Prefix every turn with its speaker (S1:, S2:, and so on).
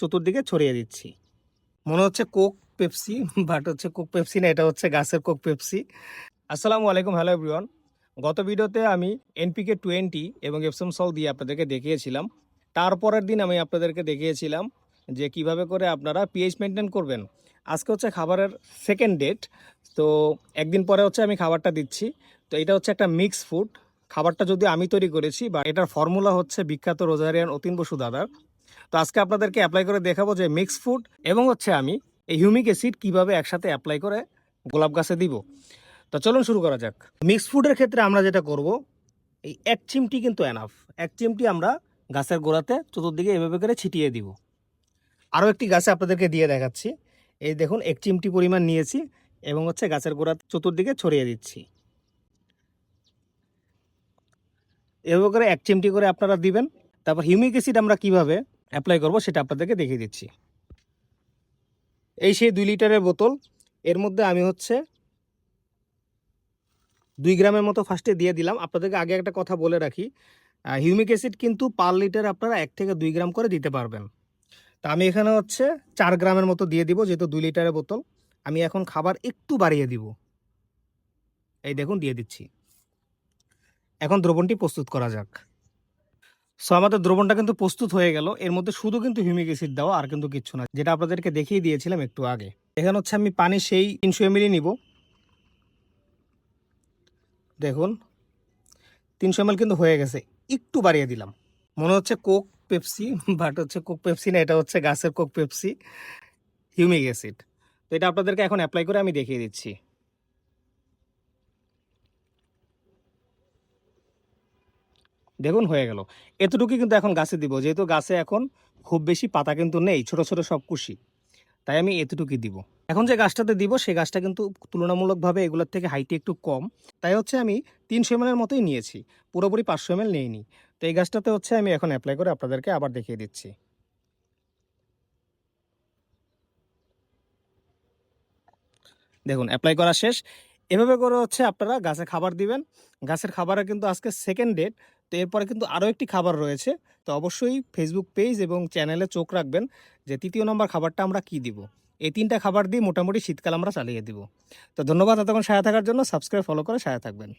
S1: চতুর্দিকে ছড়িয়ে দিচ্ছি। মনে হচ্ছে কোক পেপসি, বাট হচ্ছে কোক পেপসি না, এটা হচ্ছে গাছের কোক পেপসি। আসসালামু আলাইকুম, হ্যালো এভরিওয়ান। গত ভিডিওতে আমি এনপিকে টোয়েন্টি এবং এপসম সল দিয়ে আপনাদেরকে দেখিয়েছিলাম। তারপরের দিন আমি আপনাদেরকে দেখিয়েছিলাম যে কীভাবে করে আপনারা পিএইচ মেনটেন করবেন। আজকে হচ্ছে খাবারের সেকেন্ড ডেট তো একদিন পরে হচ্ছে আমি খাবারটা দিচ্ছি। তো এটা হচ্ছে একটা মিক্স ফুড খাবারটা যদি আমি তৈরি করেছি বা এটার ফর্মুলা হচ্ছে বিখ্যাত রোজারিয়ান অতীন বসু দাদার। তো আজকে আপনাদেরকে অ্যাপ্লাই করে দেখাবো যে মিক্স ফুড এবং হচ্ছে আমি এই হিউমিক অ্যাসিড কীভাবে একসাথে অ্যাপ্লাই করে গোলাপ গাছে দিব। তো চলুন শুরু করা যাক। মিক্স ফুডের ক্ষেত্রে আমরা যেটা করব, এই এক চিমটি কিন্তু এনাফ এক চিমটি আমরা গাছের গোড়াতে চতুর্দিকে এভাবে করে ছিটিয়ে দিব। আরও একটি গাছে আপনাদেরকে দিয়ে দেখাচ্ছি। এই দেখুন, এক চিমটি পরিমাণ নিয়েছি এবং হচ্ছে গাছের গোড়া চতুর্দিকে ছড়িয়ে দিচ্ছি। এভাবে করে এক চিমটি করে আপনারা দিবেন। তারপর হিউমিক অ্যাসিড আমরা কীভাবে অ্যাপ্লাই করব, সেটা আপনাদেরকে দেখিয়ে দিচ্ছি। এই সেই দুই লিটারের বোতল, এর মধ্যে আমি হচ্ছে দুই গ্রামের মতো ফার্স্টে দিয়ে দিলাম। আপনাদেরকে আগে একটা কথা বলে রাখি হিউমিক অ্যাসিড কিন্তু পার লিটার আপনারা এক থেকে দুই গ্রাম করে দিতে পারবেন। তা আমি এখানে হচ্ছে চার গ্রামের মতো দিয়ে দিব, যেহেতু দুই লিটারের বোতল। আমি এখন খাবার একটু বাড়িয়ে দিব। এই দেখুন, দিয়ে দিচ্ছি। এখন দ্রবণটি প্রস্তুত করা যাক। সো আমাদের দ্রবণটা কিন্তু প্রস্তুত হয়ে গেল। এর মধ্যে শুধু কিন্তু হিউমিক অ্যাসিড দেওয়া আর কিন্তু কিচ্ছু না। যেটা আপনাদেরকে দেখিয়ে দিয়েছিলাম একটু আগে। এখানে হচ্ছে আমি পানি সেই তিনশো এমএলই নিব। দেখুন, তিনশো এমএল কিন্তু হয়ে গেছে। একটু বাড়িয়ে দিলাম। মনে হচ্ছে কোক পেপসি, বাট হচ্ছে কোক পেপসি না, এটা হচ্ছে গাছের কোক পেপসি। হিউমিক অ্যাসিড তো এটা আপনাদেরকে এখন অ্যাপ্লাই করে আমি দেখিয়ে দিচ্ছি। দেখুন হয়ে গেল। এতটুকুই কিন্তু এখন গাছে দিব। যেহেতু গাছে এখন খুব বেশি পাতা কিন্তু নেই, ছোট ছোট সব কুশি, তাই আমি এতটুকুই দিব। এখন যে গাছটাতে দিব সেই গাছটা কিন্তু তুলনামূলকভাবে এগুলোর থেকে হাইটে একটু কম। তাই হচ্ছে আমি তিনশো এমএলের মতোই নিয়েছি, পুরোপুরি পাঁচশো এমএল নিইনি। তো এই গাছটাতে হচ্ছে আমি এখন অ্যাপ্লাই করে আপনাদেরকে আবার দেখিয়ে দিচ্ছি। দেখুন অ্যাপ্লাই করা শেষ। এভাবে করে হচ্ছে আপনারা গাছে খাবার দিবেন। গাছের খাবারের কিন্তু আজকে সেকেন্ড ডেট তো এরপরে কিন্তু আরও একটি খাবার রয়েছে। তো অবশ্যই ফেসবুক পেজ এবং চ্যানেলে চোখ রাখবেন যে তৃতীয় নম্বর খাবারটা আমরা কি দিব। এই তিনটা খাবার দিয়ে মোটামুটি শীতকাল আমরা চালিয়ে দিব। তো ধন্যবাদ এতক্ষণ সায়া থাকার জন্য। সাবস্ক্রাইব ফলো করে সায়া থাকবেন।